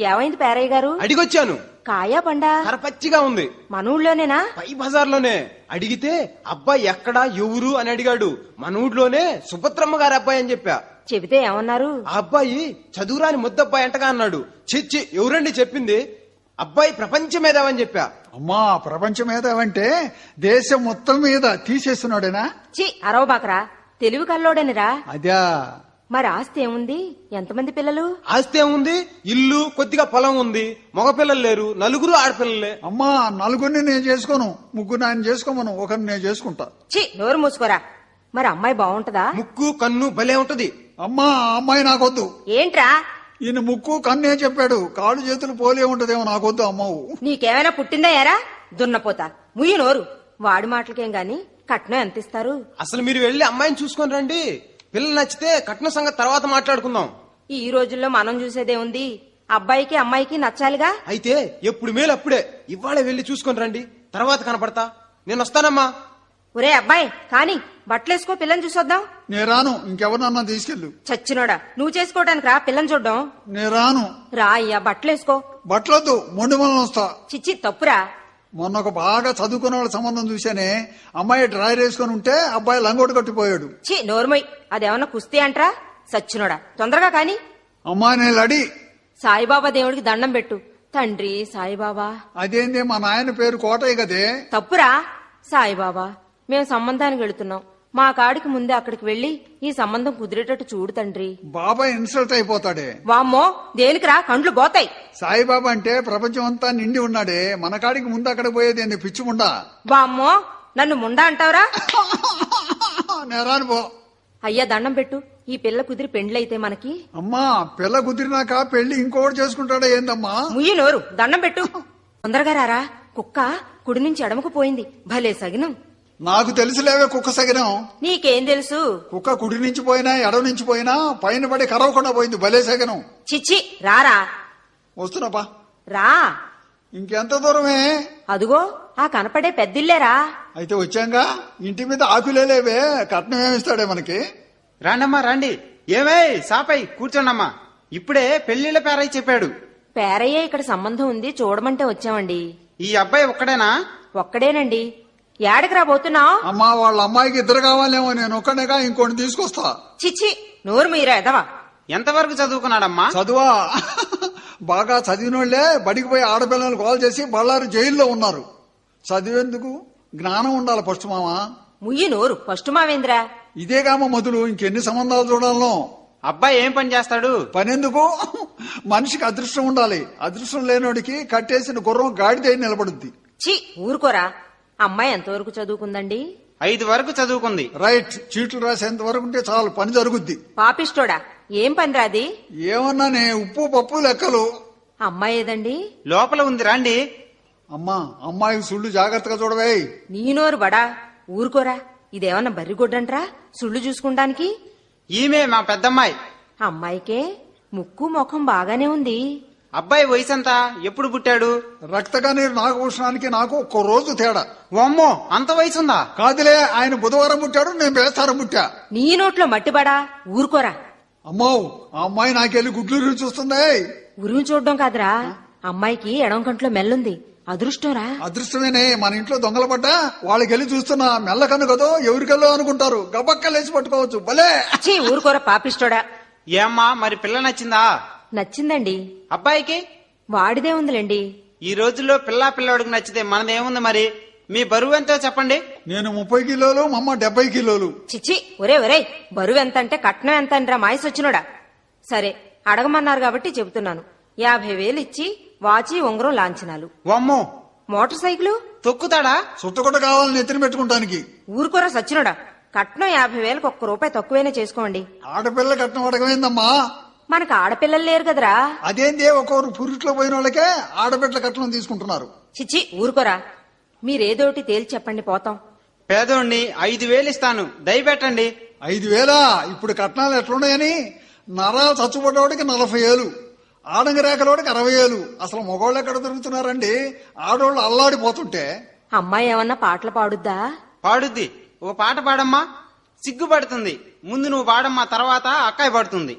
ఏమైంది పేరయ్య గారు? అడిగొచ్చాను. కాయా పండా? కరపచ్చిగా ఉంది. మన ఊళ్ళోనేనా? పై బజార్లోనే. అడిగితే అబ్బాయి ఎక్కడా ఎవరు అని అడిగాడు. మన ఊళ్ళోనే సుభద్రమ్మ గారి అబ్బాయి అని చెప్పా. చెబితే ఏమన్నారు? ఆ అబ్బాయి చదువురాని ముద్దబ్బాయి అంటగా అన్నాడు. చిచ్చి ఎవరండి చెప్పింది? అబ్బాయి ప్రపంచం మేధావని చెప్పా. అమ్మా ప్రపంచం ఏదంటే దేశం మొత్తం మీద తీసేస్తున్నాడేనా? చి అరవబాకరా. తెలివి కల్లోడనిరా. అదా మరి ఆస్తి ఏముంది? ఎంతమంది పిల్లలు? ఆస్తి ఏముంది? ఇల్లు కొద్దిగా పొలం ఉంది. మగపిల్లలు లేరు. నలుగురు ఆడపిల్లలే. అమ్మా నలుగురిని నేను చేసుకోను. ముగ్గురు ఆయన చేసుకోమను. ఒకరిని నేను చేసుకుంటా. చి నోరు మూసుకోరా. మరి అమ్మాయి బాగుంటదా ముక్కు కన్ను భలే ఉంటది. అమ్మా ఆ అమ్మాయి నాకొద్దు. ఏంట్రా? ఈయన ముక్కు కన్నే చెప్పాడు? కాళ్ళు చేతులు పోలే ఉంటదేమో నాకొద్దు అమ్మవు. నీకేమైనా పుట్టిందా ఎరా దున్నపోతా. ముయ్యి నోరు. వాడి మాటలకేం గాని కట్నం ఎంత ఇస్తారు అసలు మీరు వెళ్ళి అమ్మాయిని చూసుకొని రండి. పిల్లలు నచ్చితే కట్న సంగతి తర్వాత మాట్లాడుకుందాం. ఈ రోజుల్లో మనం చూసేదే ఉంది. అబ్బాయికి అమ్మాయికి నచ్చాలిగా? అయితే ఎప్పుడు మేలు అప్పుడే. ఇవాళ వెళ్ళి చూసుకొని రండి. తర్వాత కనపడతా. నేను వస్తానమ్మా. ఒరే అబ్బాయి కాని బట్టలేసుకో పిల్లని చూసొద్దాం. నేను రాను. ఇంకెవరినన్నా తీసుకెళ్ళు. చచ్చినోడా నువ్వు చేసుకోవడానికి రా పిల్లని చూడ్డం. నేను రాను. రా అయ్యా బట్టలేసుకో బట్టలొద్దు మొండి మనం వస్తా. చిచ్చి తప్పురా. మొన్న ఒక బాగా చదువుకున్న వాళ్ళ సంబంధం చూశానే అమ్మాయి డ్రైర్ వేసుకొని ఉంటే అబ్బాయి లంగోటు కట్టిపోయాడు. చి నోర్మయ్. అదేమన్నా కుస్తీ అంట్రా? సచ్చినోడా. తొందరగా కాని. అమ్మాయి నేను సాయిబాబా దేవుడికి దండం పెట్టు. తండ్రి సాయిబాబా. అదేంది మా నాయన పేరు కోటయ్య కదే? తప్పురా. సాయిబాబా మేము సంబంధానికి వెళుతున్నాం. మా కాడికి ముందే అక్కడికి వెళ్ళి ఈ సంబంధం కుదిరేటట్టు చూడు తండ్రి. బాబాయ్ ఇన్సల్ట్ అయిపోతాడే. వామ్మో దేనికిరా కండ్లు పోతాయి. సాయిబాబా అంటే ప్రపంచం అంతా నిండి ఉన్నాడే. మన కాడికి ముందు అక్కడ పోయేది ఏంది? పిచ్చి ముండా? వామ్మో నన్ను ముండా అంటావురా? నేను రాను పో. అయ్యా దండం పెట్టు. ఈ పిల్ల కుదిరి పెండ్లైతే మనకి. అమ్మా పిల్ల కుదిరినాక పెళ్ళి ఇంకోటి చేసుకుంటాడా ఏందమ్మా? ముయ్యి నోరు దండం పెట్టు. తొందరగా రారా. కుక్క కుడి నుంచి ఎడమకు పోయింది. భలే సగినం. నాకు తెలుసులేవే కుక్క సగినం. నీకేం తెలుసు? కుక్క కుడి నుంచి పోయినా ఎడవ నుంచి పోయినా పైన పడి కరవకుండా పోయింది భలే సగనం. చిచ్చి రారా. వస్తున్నాపా. రా. ఇంకెంత దూరమే? అదుగో ఆ కనపడే పెద్దిల్లేరా అయితే వచ్చాంగా? ఇంటి మీద ఆకులేలేవే కట్నం ఏమిస్తాడే మనకి? రాండమ్మా రండి. ఏమై సాపై కూర్చోండమ్మా. ఇప్పుడే పెళ్ళిళ్ళ పేరై చెప్పాడు. పేరయ్య ఇక్కడ సంబంధం ఉంది చూడమంటే వచ్చామండి. ఈ అబ్బాయి ఒక్కడేనా? ఒక్కడేనండి. ఏడకి రాబోతున్నావు అమ్మా వాళ్ళ అమ్మాయికి ఇద్దరు కావాలేమో నేను ఒక్కనేగా ఇంకోటి తీసుకొస్తా. చిచ్చి నోరు మీరా ఎదవా? ఎంతవరకు చదువుకున్నాడమ్మా? చదువా? బాగా చదివినోళ్ళే బడికి పోయి ఆడపిల్లలు కాల్ చేసి బళ్ళారు జైల్లో ఉన్నారు. చదివేందుకు జ్ఞానం ఉండాలి ఫస్ట్ మామ. ముయ్యి నోరు. ఫస్ట్ మావేంద్రా? ఇదేగామ మొదలు ఇంకెన్ని సంబంధాలు చూడాలనో. అబ్బాయి ఏం పని చేస్తాడు? పనెందుకు? మనిషికి అదృష్టం ఉండాలి. అదృష్టం లేనోడికి కట్టేసిన గుర్రం గాడిద నిలబడుద్ది. చి ఊరుకోరా. అమ్మాయి ఎంతవరకు చదువుకుందండి? ఐదు వరకు చదువుకుంది. రైట్. చీట్లు రాసేంత వరకు ఉంటే చాలు పని జరుగుద్ది. పాపిష్టోడా? ఏం పని రాది? ఏమన్నానే ఉప్పు పప్పు లెక్కలు. అమ్మాయి ఏదండి? లోపల ఉంది రండి. అమ్మా అమ్మాయికి సుళ్ళు జాగ్రత్తగా చూడవే. నీ నోరు బడా ఊరుకోరా. ఇదేమన్నా బర్రిగొడ్డంట్రా సుళ్ళు చూసుకుంటానికి? ఈమె మా పెద్దమ్మాయి. అమ్మాయికే ముక్కు ముఖం బాగానే ఉంది. అబ్బాయి వయసు ఎంత ఎప్పుడు పుట్టాడు? రక్తగా నీరు నాగభూషణానికి నాకు ఒక్క రోజు తేడా. ఓమ్మో అంత వయసుందా? కాదులే ఆయన బుధవారం పుట్టాడు నేను బేస్తారం పుట్టా. నీ నోట్లో మట్టిబడా ఊరుకోరా. అమ్మో ఆ అమ్మాయి నాకెళ్ళి గుడ్లు చూస్తుంది. ఉరుము చూడడం కాదురా. అమ్మాయికి ఎడం కంట్లో మెల్లుంది. అదృష్టంరా అదృష్టమేనే మన ఇంట్లో దొంగల పడ్డా? వాళ్ళకెళ్ళి చూస్తున్నా మెల్లకన్ను కదో ఎవరికెళ్ళో అనుకుంటారు. గబక్కలేసి పట్టుకోవచ్చు భలే! ఊరుకోరా పాపిష్టోడా. ఏమ్మా మరి పిల్ల నచ్చిందా? నచ్చిందండి. అబ్బాయికి? వాడిదే ఉందిలేండి. ఈ రోజుల్లో పిల్లా పిల్లవాడికి నచ్చితే మనదేముంది మరి? మీ బరువు ఎంతో చెప్పండి. నేను ముప్పై కిలోలు మా అమ్మ డెబ్బై కిలోలు. చిచ్చి ఒరే ఒరే బరువు ఎంత అంటే కట్నం ఎంత అంటరా మాయసొచ్చినోడా సరే అడగమన్నారు కాబట్టి చెబుతున్నాను. యాభై వేలు ఇచ్చి వాచి ఉంగరం లాంఛనాలు. ఓమ్మో మోటార్ సైకిల్? తొక్కుతాడా? సుత్తకొట్ట కావాలని నెత్తిన పెట్టుకుంటానికి. ఊరుకోరా సచ్చినోడా? కట్నం యాభై వేలకు ఒక్క రూపాయి తక్కువైనా చేసుకోండి ఆడపిల్ల కట్నం అడగమైందమ్మా. మనకు ఆడపిల్లలు లేరు కదరా. అదేందే ఒక్కొక్కరు పురిట్లో పోయిన వాళ్ళకే ఆడబిడ్డల కట్నం తీసుకుంటున్నారు. చిచ్చి ఊరుకోరా. మీరేదోటి తేల్చి చెప్పండి పోతాం. పేదోడిని ఐదు వేలు ఇస్తాను. దయపెట్టండి. ఐదు వేలా? ఇప్పుడు కట్నాలు ఎట్లున్నాయని? నరాలు చచ్చుపడ్డవాడికి నలభై ఏలు. ఆడంగి రేఖలోడికి అరవై ఏలు. అసలు మగవాళ్ళు ఎక్కడ దొరుకుతున్నారండి? ఆడవాళ్ళు అల్లాడిపోతుంటే. అమ్మాయి ఏమన్నా పాటలు పాడుద్దా? పాడుద్ది. ఓ పాట పాడమ్మా. సిగ్గుపడుతుంది. ముందు నువ్వు పాడమ్మా తర్వాత అక్కాయి పడుతుంది.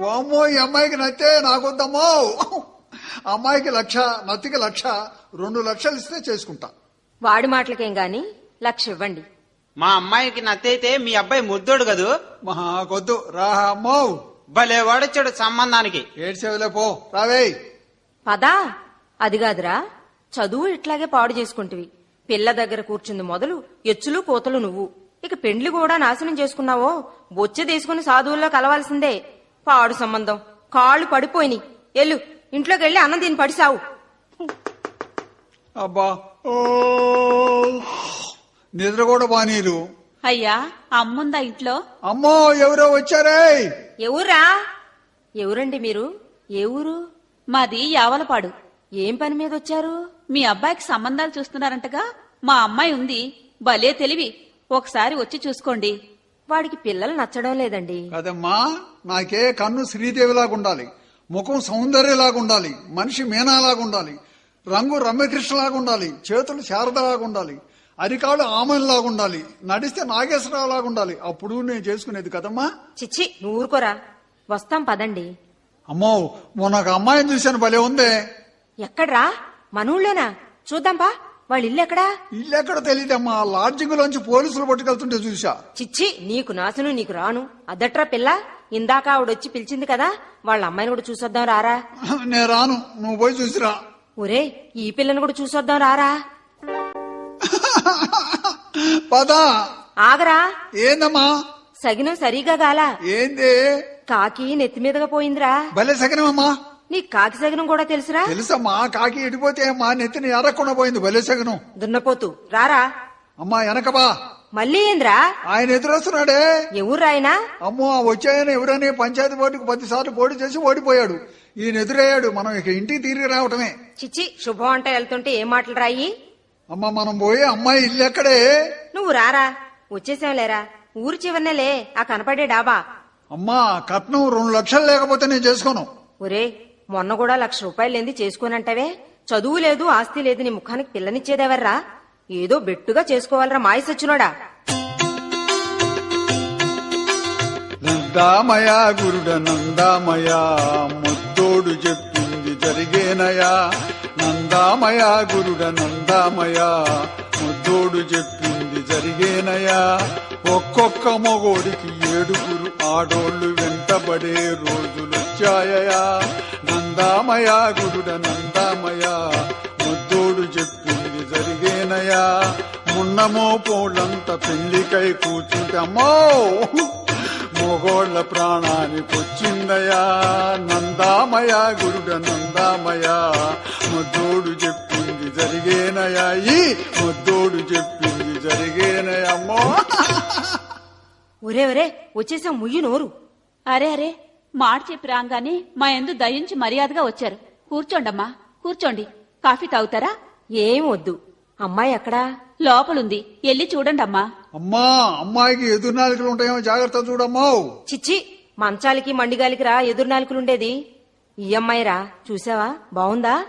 వామ్మో ఈ అమ్మాయికి నచ్చే నాకొద్దమ్మో. అమ్మాయికి లక్ష నత్తికి లక్ష రెండు లక్షలు ఇస్తే చేసుకుంటా. వాడి మాటలకేం గాని? లక్ష ఇవ్వండి. మా అమ్మాయికి నత్తైతే మీ అబ్బాయి ముద్దోడు కదూ? మహా కొద్దు రా అమ్మో. భలే వాడొచ్చాడు సంబంధానికి. ఏడ్చేవిలే పో. రావే పదా? అది కాదురా. చదువు ఇట్లాగే పాడు చేసుకుంటివి. పిల్ల దగ్గర కూర్చుంది మొదలు ఎచ్చులు కోతలు నువ్వు. ఇక పెండ్లి కూడా నాశనం చేసుకున్నావో? బొచ్చ తీసుకుని సాధువుల్లో కలవాల్సిందే. పాడు సంబంధం. కాళ్ళు పడిపోయినాయి ఎల్లు ఇంట్లోకి వెళ్ళి అన్నం దీన్ని పడిసావు. అబ్బా. ఓ. నిద్ర కూడా బానీరు. అయ్యా అమ్ముందా ఇంట్లో? అమ్మో ఎవరో వచ్చారే? ఎవరా ఎవరండి మీరు? ఏ ఊరు? మాది యావలపాడు. ఏం పని మీద వచ్చారు? మీ అబ్బాయికి సంబంధాలు చూస్తున్నారంటగా? మా అమ్మాయి ఉంది. భలే తెలివి. ఒకసారి వచ్చి చూసుకోండి. వాడికి పిల్లలు నచ్చడం లేదండి. కదమ్మా నాకే కన్ను శ్రీదేవిలాగా ఉండాలి. ముఖం సౌందర్యలాగా ఉండాలి. మనిషి మీనాలాగా ఉండాలి. రంగు రమ్యకృష్ణలాగా ఉండాలి. చేతులు శారదలాగా ఉండాలి. అరికాళ్ళు ఆమెలాగా ఉండాలి. నడిస్తే నాగేశ్వరరావులాగా ఉండాలి. అప్పుడు నేను చేసుకునేది కదమ్మా. చిచ్చి నువ్వు ఊరుకోరా. వస్తాం పదండి. అమ్మో మొన్న ఒక అమ్మాయిని చూశాను భలే ఉందే. ఎక్కడ్రా? మన ఊళ్ళోనా? చూద్దాంపా వాళ్ళ ఇల్లు ఎక్కడా? ఇల్లు ఎక్కడ తెలియదమ్మా లాడ్జింగ్ లోంచి పోలీసులు పట్టుకెళ్తుంటే చూసా చిచ్చి నీకు నాశను నీకు రాను. అద్దట్రా పిల్ల? ఇందాక ఆవిడొచ్చి పిలిచింది కదా. వాళ్ళ అమ్మాయిని కూడా చూసొద్దాం రారా? నేను రాను. నువ్వు పోయి చూసిరా. ఒరే ఈ పిల్లని కూడా చూసొద్దాం రారా? పదా. ఆగరా. ఏందమ్మా? సగినం సరిగా గాలా. ఏంది? కాకి నెత్తి మీదగా పోయిందిరా. భలే సగనమమ్మా. నీ కాకి సగినం కూడా తెలుసురా? తెలుసమ్మా కాకి ఇడిపోతే అమ్మా నెత్తిని ఎరక్కుండా పోయింది భలే సగనం. దున్నపోతు. రారా. అమ్మా వెనకబా మళ్ళీ ఏంద్రా? ఆయన ఎదురొస్తున్నాడే ఎవరు రాయనా అమ్మో వచ్చాయన ఎవరని పంచాయతీ బోర్డుకు పది సార్లు పోటీ చేసి ఓడిపోయాడు. ఈయన ఎదురయ్యాడు. మనం ఇక ఇంటికి తిరిగి రావటమే. చిచ్చి శుభం అంట వెళ్తుంటే ఏం మాటలు రాయి? అమ్మ మనం పోయి అమ్మాయి ఇల్లు ఎక్కడే? నువ్వు రారా. వచ్చేసాం లేరా. ఊరు చివరనేలే ఆ కనపడే డాబా. అమ్మా కట్నం రెండు లక్షలు లేకపోతే నేను చేసుకోను. ఒరే మొన్న కూడా లక్ష రూపాయలు ఏంది చదువు లేదు ఆస్తి లేదు నీ ముఖానికి పిల్లనిచ్చేదెవర్రా? ఏదో బెట్టుగా చేసుకోవాలరా మాయసొచ్చినోడా? నందామయా గురుడ నందామయా ముద్దోడు చెప్పింది జరిగేనయా? నందామయా గురుడ నందామయా ముద్దోడు చెప్పింది జరిగేనయా? ఒక్కొక్క మొగోడికి ఏడుగురు ఆడోళ్ళు వెంటబడే రోజులొచ్చాయయా? నందామయ గురుడ నందామయ ముద్దోడు చెప్పింది జరిగేనయా. మున్నమో పోలంత పెళ్ళికై కూర్చుంటే అమ్మో మొగోళ్ళ ప్రాణానికొచ్చిందయా. నందామయ గురుడ నందామయ ముద్దోడు చెప్పింది జరిగేనయా. ఈ ముద్దోడు చెప్పింది జరిగేనయమ్మో ఒరే ఒరే వచ్చేసాం ముయ్యి నోరు. అరే అరే మాట చెప్పి రాగానే మా ఎందు దయించి మర్యాదగా వచ్చారు. కూర్చోండమ్మా కూర్చోండి. కాఫీ తాగుతారా? ఏం వద్దు. అమ్మాయి ఎక్కడా? లోపలుంది. ఎల్లి చూడండమ్మా. అమ్మా అమ్మాయికి ఎదురు నాలుకలు ఉంటాయేమో జాగ్రత్త చూడమ్మో. చిచ్చి మంచాలకి మండిగాలికి రా ఎదురు నాలుకలుండేది. ఈ అమ్మాయి రా చూసావా? బావుందా?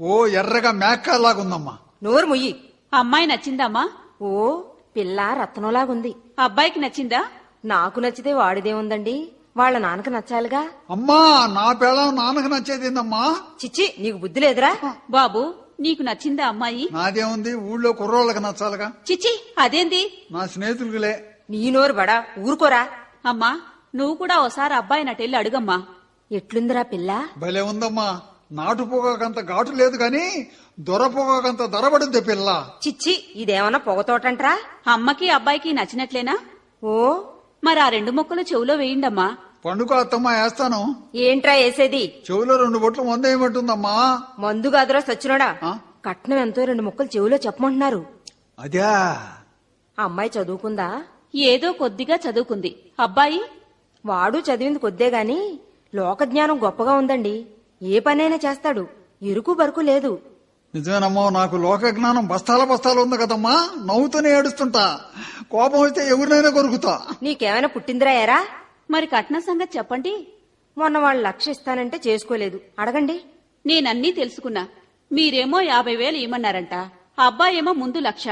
ఓ ఎర్రగా మేక్కలాగుందమ్మా నోరు ముయ్యి. అమ్మాయి నచ్చిందమ్మా? ఓ పిల్ల రత్నంలాగుంది. అబ్బాయికి నచ్చిందా? నాకు నచ్చితే వాడిదేముందండి? వాళ్ళ నాన్నకు నచ్చాలిగా? అమ్మా నా పిల్లం నాన్నకు నచ్చేదేందమ్మా? చిచ్చి నీకు బుద్ధి లేదురా? బాబు నీకు నచ్చిందా అమ్మాయి? నాదేముంది? ఊళ్ళో కుర్రోళ్ళకి నచ్చాలిగా? చిచి అదేంది? నా స్నేహితులకులే. నీ నోరు బడా ఊరుకోరా. అమ్మా నువ్వు కూడా ఓసారి అబ్బాయి నటెళ్ళి అడుగమ్మా. ఎట్లుందిరా పిల్ల? భలే ఉందమ్మా. నాటు పొగకంత ఘాటు లేదు గాని దొర పొగకంత దొరబడింది పిల్ల. చిచ్చి ఇదేమన్నా పొగతోటంట్రా అమ్మకి అబ్బాయికి నచ్చినట్లేనా? ఓ మరి ఆ రెండు మొక్కలు చెవులో వేయండమ్మా. పండుగ అత్తమ్మ వేస్తాను. ఏంట్రా వేసేది? చెవులో రెండు బొట్లు మందేయమంటుందమ్మా మందు కాదురా సచ్చినోడా? కట్నం ఎంతో రెండు ముక్కలు చెవిలో చెప్పమంటున్నారు. అదే. ఆ అమ్మాయి చదువుకుందా? ఏదో కొద్దిగా చదువుకుంది. అబ్బాయి? వాడు చదివింది కొద్దే గాని లోకజ్ఞానం గొప్పగా ఉందండి. ఏ పనైనా చేస్తాడు. ఇరుకు బరుకు లేదు. నిజమేనమ్మో నాకు లోక జ్ఞానం బస్తాల బస్తాలు ఉంది కదమ్మా. నవ్వుతూనే ఏడుస్తుంటా. కోపం వస్తే ఎవరినైనా కొరుకుతా. నీకేమైనా పుట్టిందిరా ఏరా మరి కట్న సంగతి చెప్పండి. మొన్న వాళ్ళు లక్ష ఇస్తానంటే చేసుకోలేదు. అడగండి. నేనన్నీ తెలుసుకున్నా. మీరేమో యాభై వేలు ఇమ్మన్నారంట అబ్బాయేమో ముందు లక్ష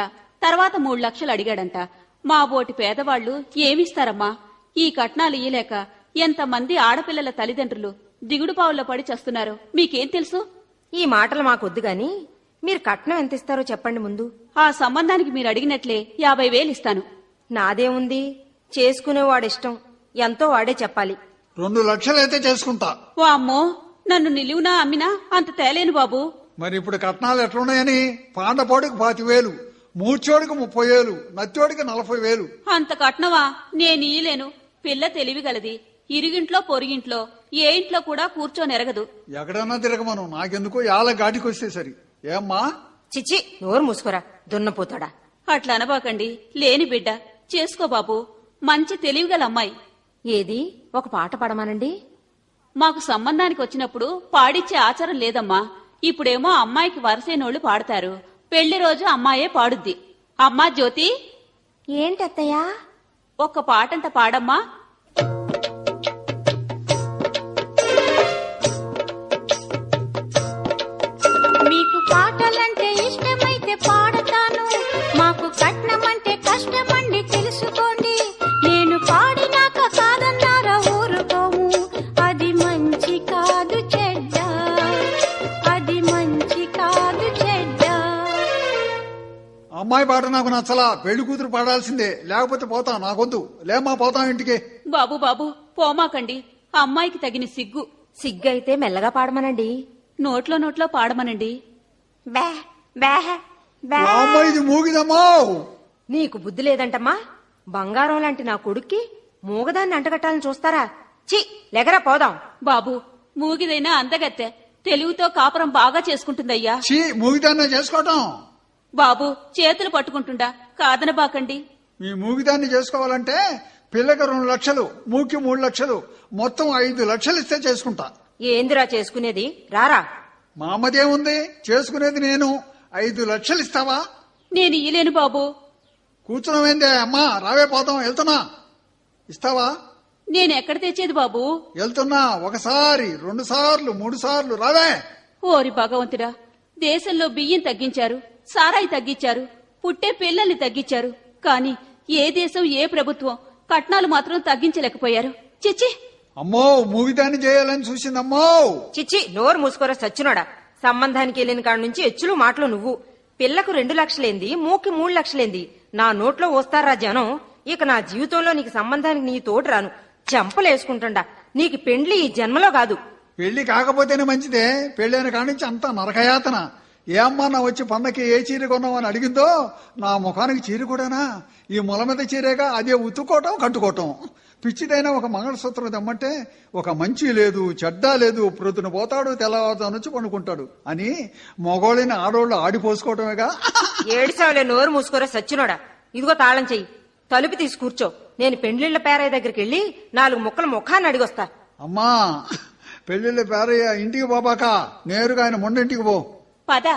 తర్వాత మూడు లక్షలు అడిగాడంట. మా బోటి పేదవాళ్ళు ఏమిస్తారమ్మా? ఈ కట్నాలు ఇయ్యలేక ఎంతమంది ఆడపిల్లల తల్లిదండ్రులు దిగుడు పావుల్లో పడి చస్తున్నారు? మీకేం తెలుసు? ఈ మాటలు మాకొద్దు గాని మీరు కట్నం ఎంత ఇస్తారో చెప్పండి ముందు. ఆ సంబంధానికి మీరు అడిగినట్లే యాభై వేలు ఇస్తాను. నాదేముంది? చేసుకునేవాడిష్టం. ఎంతో వాడే చెప్పాలి. రెండు లక్షలైతే చేసుకుంటా. ఓ అమ్మో నన్ను నిలువునా అమ్మినా అంత తేలేను బాబు. మరి ఇప్పుడు కట్నాలు ఎట్లున్నాయని? పాండపోడికి పాతి వేలు మూర్చోడికి ముప్పై వేలు నత్తోడికి నలభై వేలు. అంత కట్నవా నేను ఇయ్యలేను. పిల్ల తెలివిగలది ఇరుగింట్లో పొరుగింట్లో ఏ ఇంట్లో కూడా కూర్చోనెరగదు. ఎక్కడన్నా తిరగమను. నాకెందుకో యాల గాటికి వస్తే సరి. ఏమ్మా? చిచి నోరు మూసుకురా. దున్నపోతాడా? అట్లా అనబాకండి. లేని బిడ్డ. చేసుకో బాబు. మంచి తెలివిగల అమ్మాయి. ఏది? ఒక పాట పాడమానండి? మాకు సంబంధానికి వచ్చినప్పుడు పాడిచ్చే ఆచారం లేదమ్మా. ఇప్పుడేమో అమ్మాయికి వరసైనోళ్ళు పాడతారు. పెళ్ళి రోజు అమ్మాయే పాడుద్ది. అమ్మా జ్యోతి. ఏంటత్తయ్యా? ఒక్క పాటంత పాడమ్మా. కష్టమండి తెలుసుకోండి. నేను పాడినాక కాదన్నారా ఊరుకోము. అది మంచి కాదు చెడ్డ. అది మంచి కాదు చెడ్డ. అమ్మాయి పాట నాకు నచ్చలా. పెళ్ళి కూతురు పాడాల్సిందే. లేకపోతే పోతా నాకొద్దు లేమ్మా పోతాం ఇంటికి. బాబు బాబు పోమాకండి. అమ్మాయికి తగిన సిగ్గు. సిగ్గైతే మెల్లగా పాడమనండి. నోట్లో నోట్లో పాడమనండి. బే బే బే. అమ్మాయి ఇది మూగిదమ్మా. నీకు బుద్ధి లేదంటమ్మా? బంగారం లాంటి నా కొడుక్కి మూగదాన్ని అంటగట్టాలని చూస్తారా? చి లెగరా పోదాం. బాబు మూగిదైనా అందగత్తె. తెలుగుతో కాపురం బాగా చేసుకుంటుందయ్యా. చీ మూగిదాన్నే చేసుకోవటం. బాబు చేతులు పట్టుకుంటుండా. కాదనబాకండి మీ మూగిదాన్ని చేసుకోవాలంటే పిల్లకి రెండు లక్షలు మూకి మూడు లక్షలు మొత్తం ఐదు లక్షలు ఇస్తే చేసుకుంటా. ఏందిరా చేసుకునేది? రారా. మా అమ్మదేముంది చేసుకునేది నేను. ఐదు లక్షలు ఇస్తావా? నేను ఇయ్యలేను బాబు. కూర్చున్నావేందే అమ్మా రావే పోతాం వెళ్తున్నా. ఇస్తావా? నేను ఎక్కడ తెచ్చేది బాబు? వెళ్తున్నా. ఒకసారి రెండు సార్లు మూడు సార్లు రావే. ఓరి భగవంతుడా దేశంలో బియ్యం తగ్గించారు సారాయి తగ్గించారు పుట్టే పిల్లల్ని తగ్గించారు. కాని ఏ దేశం ఏ ప్రభుత్వం కట్నాలు మాత్రం తగ్గించలేకపోయారు. చిచ్చి! అమ్మో మూగిదాన్ని చేయాలని చూసిందమ్మో. చిచ్చి నోరు మూసుకోరా సచ్చినోడా. సంబంధానికి వెళ్ళిన కాడ నుంచి ఎచ్చులు మాటలు నువ్వు. పిల్లకు రెండు లక్షలేంది మూకి మూడు లక్షలేంది. నా నోట్లో వస్తారా జనం? ఇక నా జీవితంలో నీకు సంబంధానికి నీ తోడు రాను. చెంపలేసుకుంటుండా. నీకు పెండ్లి ఈ జన్మలో కాదు. పెళ్ళి కాకపోతేనే మంచిదే. పెళ్ళైన నుంచి అంతా నరకయాతన. ఏ అమ్మా నా వచ్చి పండకి ఏ చీర కొన్నావని అడిగిందో నా ముఖానికి చీర కూడానా? ఈ మొల మీద చీరేగా అదే ఉతుక్కోవటం కట్టుకోవటం పిచ్చిదైన ఒక మంగళసూత్రం తెమ్మంటే ఒక మంచి లేదు చెడ్డ లేదు ప్రొద్దున పోతాడు తెల్లవారుజాము నుంచి పండుకుంటాడు అని మగోళ్ళని ఆడోళ్ళు ఆడిపోసుకోవటమేగా ఏడిసావులే నోరు మూసుకోరా సచ్చినోడా? ఇదిగో తాళం చెయ్యి. తలుపు తీసి కూర్చో. నేను పెండ్లిళ్ళ పేరయ్య దగ్గరికి వెళ్ళి నాలుగు ముక్కలు ముఖాన్ని అడిగొస్తా. అమ్మా పెళ్ళిళ్ళ పేరయ్య ఇంటికి పోబాక నేరుగా ఆయన మొండింటికి పో. పద